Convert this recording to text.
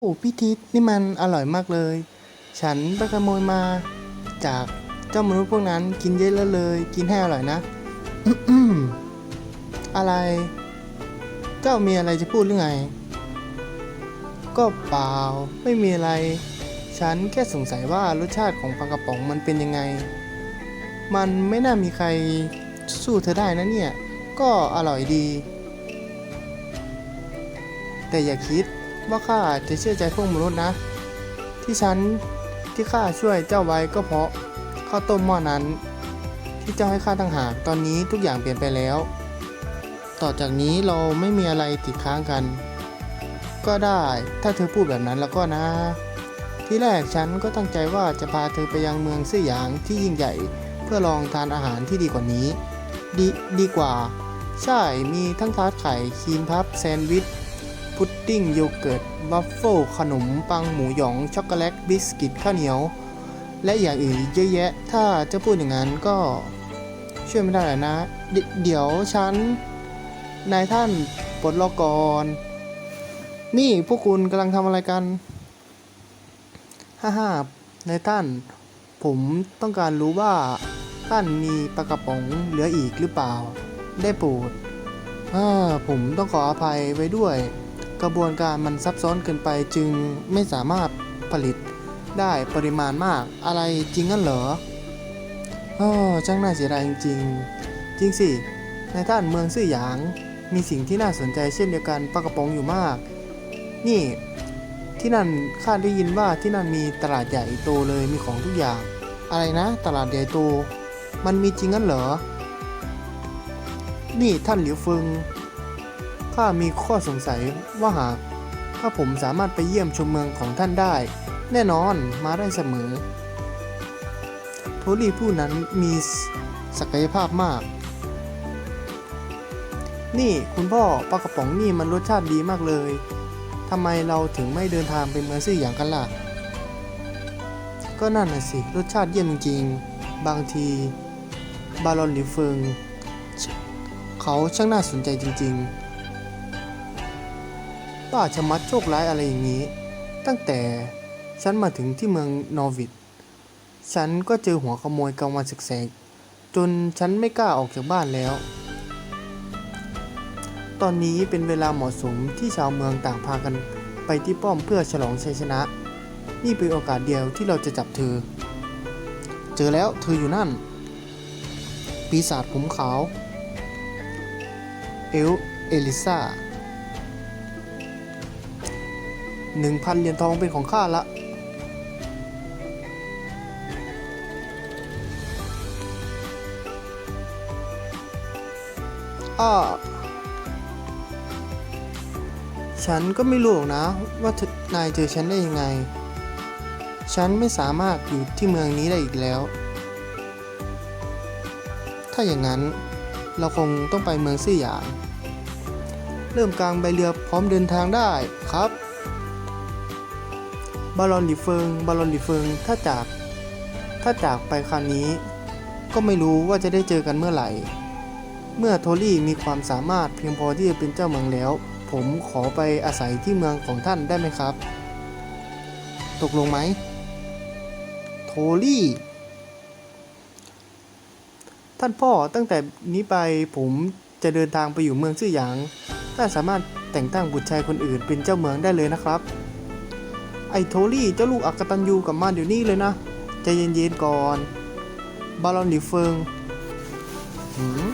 โอ้พี่ทิศนี่มันอร่อยมากเลย ฉันไปขโมยมา จากเจ้ามนุษย์พวกนั้นกินเยอะแล้วเลย กินให้อร่อยนะอืมอะไร เจ้ามีอะไรจะพูดหรือไง ก็เปล่าไม่มีอะไร ฉันแค่สงสัยว่ารสชาติของปลากระป๋องมันเป็นยังไง มันไม่น่ามีใครสู้เธอได้นะเนี่ย ก็อร่อยดี แต่อย่าคิด ว่าข้าจะเชื่อใจพวกมนุษย์นะ ที่ฉันที่ข้าช่วยเจ้าไว้ก็เพราะข้าวต้มหม้อนั้น ที่เจ้าให้ข้าตั้งหากตอนนี้ทุกอย่างเปลี่ยนไปแล้ว ต่อจากนี้เราไม่มีอะไรติดค้างกัน ก็ได้ถ้าเธอพูดแบบนั้นแล้วก็นะ ที่แรกฉันก็ตั้งใจว่าจะพาเธอไปยังเมืองซื่อหยางที่ยิ่งใหญ่เพื่อลองทานอาหารที่ดีกว่านี้ ดีดีกว่า ใช่มีทั้งทาร์ตไข่ครีมพับแซนด์วิช พุดดิ้งโยเกิร์ตวัฟเฟิลขนมปังหมูหยอง ช็อกโกแลตบิสกิตข้าวเหนียว และอย่างอื่นเยอะแยะ ถ้าจะพูดอย่างนั้นก็ช่วยไม่ได้นะเดเดี๋ยวฉัน นายท่านปลดล็อกก่อนนี่พวกคุณกำลังทำอะไรกัน ฮ่าฮ่านายท่าน ผมต้องการรู้ว่า ท่านมีปลากระป๋องเหลืออีกหรือเปล่า ได้โปรดอ่าผมต้องขออภัยไว้ด้วย กระบวนการมันซับซ้อนเกินไปจึงไม่สามารถผลิตได้ปริมาณมากอะไรจริงงั้นเหรอเออช่างน่าเสียดายจริงๆ จริงสิ ในท่านเมืองซื่อหยาง มีสิ่งที่น่าสนใจเช่นเดียวกันปลากระป๋องอยู่มาก นี่ที่นั่นข้าได้ยินว่าที่นั่นมีตลาดใหญ่โตเลยมีของทุกอย่าง อะไรนะ ตลาดใหญ่โต มันมีจริงงั้นเหรอ นี่ท่านหลิวเฟิง ข้ามีข้อสงสัยว่าหากถ้าผมสามารถไปเยี่ยมชมเมืองของท่านได้ แน่นอนมาได้เสมอ โทลี่ผู้นั้นมีศักยภาพมาก นี่คุณพ่อปลากระป๋องนี่มันรสชาติดีมากเลยทำไมเราถึงไม่เดินทางไปเมืองซื่อหยางกันล่ะ ก็นั่นน่ะสิ รสชาติเยี่ยมจริง บางที บารอนหลิวเฟิง เขาช่างน่าสนใจจริง ๆ ป้าชะมัดโชคร้ายอะไรอย่างนี้ ตั้งแต่ฉันมาถึงที่เมืองนอร์วิดฉันก็เจอหัวขโมยกลางวันแสกๆจนฉันไม่กล้าออกจากบ้านแล้ว ตอนนี้เป็นเวลาเหมาะสมที่ชาวเมืองต่างพากันไปที่ป้อมเพื่อฉลองชัยชนะ นี่เป็นโอกาสเดียวที่เราจะจับเธอ เจอแล้วเธออยู่นั่น ปีศาจผมขาว เอลเอลิซา หนึ่งพันเหรียญทองเป็นของข้าละ อ้าฉันก็ไม่รู้หรอกนะว่านายเจอฉันได้ยังไง ฉันไม่สามารถอยู่ที่เมืองนี้ได้อีกแล้ว ถ้าอย่างนั้นเราคงต้องไปเมืองซื่อหยาง เริ่มกลางใบเรือพร้อมเดินทางได้ครับ บาลอนหลีเฟิงบาลอนหลีเฟิงถ้าจาก ถ้าจากไปคราวนี้ ก็ไม่รู้ว่าจะได้เจอกันเมื่อไหร่ เมื่อโทลี่มีความสามารถเพียงพอที่จะเป็นเจ้าเมืองแล้ว ผมขอไปอาศัยที่เมืองของท่านได้ไหมครับ ตกลงไหม โทลี่ ท่านพ่อตั้งแต่นี้ไปผมจะเดินทางไปอยู่เมืองซื่อหยาง ท่านสามารถแต่งตั้งบุตรชายคนอื่นเป็นเจ้าเมืองได้เลยนะครับ ไอ้โทลี่เจ้าลูกอักตันยูกลับมาเดี๋ยวนี้เลยนะใจเย็นๆก่อน บาลอนหลิวเฟิงหืม